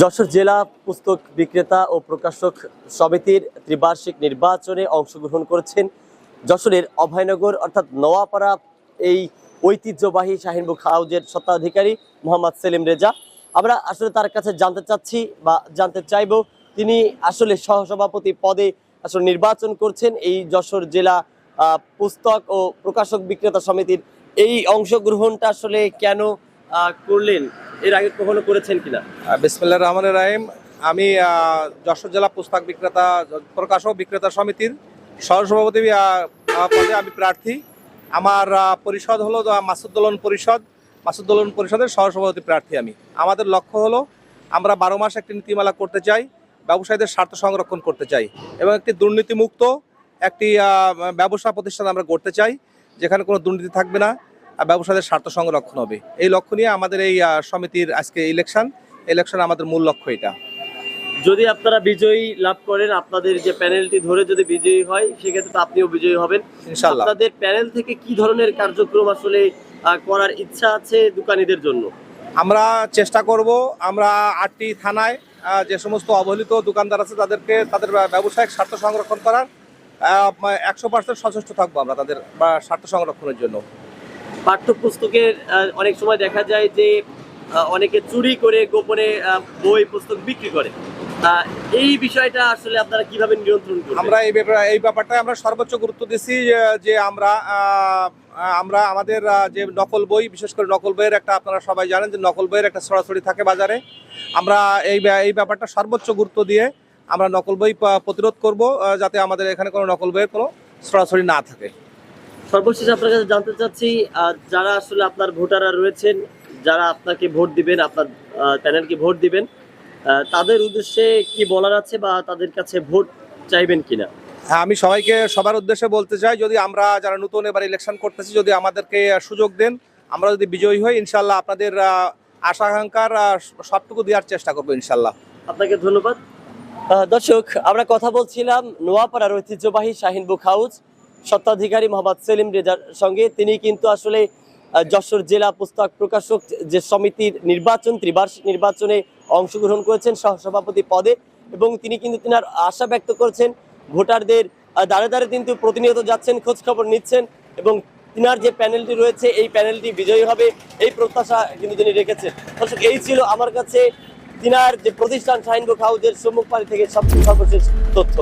যশোর জেলা পুস্তক বিক্রেতা ও প্রকাশক সমিতির ত্রিবার্ষিক নির্বাচনে অংশগ্রহণ করেছেন যশোরের অভয়নগর, অর্থাৎ নওয়াপাড়া, এই ঐতিহ্যবাহী শাহিনবুক হাউজের স্বত্বাধিকারী মোহাম্মদ সেলিম রেজা। আমরা আসলে তার কাছে জানতে চাচ্ছি বা জানতে চাইব, তিনি আসলে সহসভাপতি পদে আসলে নির্বাচন করছেন এই যশোর জেলা পুস্তক ও প্রকাশক বিক্রেতা সমিতির। এই অংশগ্রহণটা আসলে কেন করলেন? এর আগে কখনো করেছেন কিনা? বিসমিল্লা রহমান রাহিম। আমি যশোর জেলা পুস্তক বিক্রেতা, প্রকাশক বিক্রেতা সমিতির সহসভাপতি পদে আমি প্রার্থী। আমার পরিষদ হলো মাসুদ্দোলন পরিষদ। মাসুদ্দোলন পরিষদের সহসভাপতি প্রার্থী আমি। আমাদের লক্ষ্য হলো, আমরা বারো মাস একটি নীতিমালা করতে চাই, ব্যবসায়ীদের স্বার্থ সংরক্ষণ করতে চাই এবং একটি দুর্নীতিমুক্ত একটি ব্যবসা প্রতিষ্ঠান আমরা গড়তে চাই, যেখানে কোনো দুর্নীতি থাকবে না। আর ব্যবসায়ীদের স্বার্থ সংরক্ষণ হবে। এই লক্ষ্য নিয়ে আমাদের এই সমিতির আজকে ইলেকশন ইলেকশন আমাদের মূল লক্ষ্য এটা। যদি আপনারা বিজয়ী লাভ করেন আপনাদের যে প্যানেলটি ধরে যদি বিজয়ী হয় সেক্ষেত্রে তো আপনিও বিজয়ী হবেন। আপনাদের প্যানেল থেকে কি ধরনের কার্যক্রম আসলে করার ইচ্ছা আছে দোকানীদের জন্য? আমরা চেষ্টা করব আমরা আটটি থানায় যে সমস্ত অবহেলিত দোকানদার আছে তাদেরকে তাদের ব্যবসায়িক স্বার্থ সংরক্ষণ করার একশো পার্সেন্ট সচেষ্ট থাকব আমরা তাদের স্বার্থ সংরক্ষণের জন্য। পাঠ্যপুস্তকের অনেক সময় দেখা যায় যে অনেকে চুরি করে গোপনে বই, পুস্তক বিক্রি করে। এই বিষয়টা আসলে আপনারা কীভাবে নিয়ন্ত্রণ করবেন? আমরা এই ব্যাপারে, এই ব্যাপারটায় আমরা সর্বোচ্চ গুরুত্ব দিচ্ছি যে- আমরা আমরা আমাদের যে নকল বই, বিশেষ করে নকল বইয়ের একটা আপনারা সবাই জানেন যে নকল বইয়ের একটা ছড়াছড়ি থাকে বাজারে। আমরা এই এই ব্যাপারটা সর্বোচ্চ গুরুত্ব দিয়ে আমরা নকল বই প্রতিরোধ করব যাতে আমাদের এখানে কোনো নকল বইয়ের কোনো ছড়াছড়ি না থাকে। সর্বশেষ আপনার কাছে জানতে চাচ্ছি যারা আসলে আপনার ভোটাররা রয়েছেন যারা আপনাকে ভোট দিবেন আপনার প্যানেলকে ভোট দিবেন তাদের উদ্দেশ্যে কি বলার আছে বা তাদের কাছে ভোট চাইবেন কিনা? হ্যাঁ আমি সবাইকে সবার উদ্দেশ্যে বলতে চাই যদি আমরা যারা নতুন এবার ইলেকশন করতেছি যদি আমাদেরকে সুযোগ দেন আমরা যদি বিজয়ী হই ইনশাল্লাহ আপনাদের আশা আকাঙ্ক্ষার সবটুকু দেওয়ার চেষ্টা করব ইনশাল্লাহ আপনাকে ধন্যবাদ। দর্শক আমরা কথা বলছিলাম নোয়াপাড়ার ঐতিহ্যবাহী শাহিন বুক হাউস। স্বত্বাধিকারী মোহাম্মদ সেলিম রেজার সঙ্গে। তিনি কিন্তু আসলে যশোর জেলা পুস্তক প্রকাশক যে সমিতির নির্বাচন ত্রিবার্ষিক নির্বাচনে অংশগ্রহণ করেছেন সহসভাপতি পদে এবং তিনি কিন্তু তিনার আশা ব্যক্ত করেছেন, ভোটারদের দাঁড়ে দাঁড়ে কিন্তু প্রতিনিয়ত যাচ্ছেন খোঁজ খবর নিচ্ছেন এবং তিনার যে প্যানেলটি রয়েছে, এই প্যানেলটি বিজয়ী হবে, এই প্রত্যাশা কিন্তু তিনি রেখেছেন। দর্শক, এই ছিল আমার কাছে তিনার যে প্রতিষ্ঠান শাহিন বুক হাউসের সম্মুখ পাড়ি থেকে সবচেয়ে সর্বশেষ তথ্য।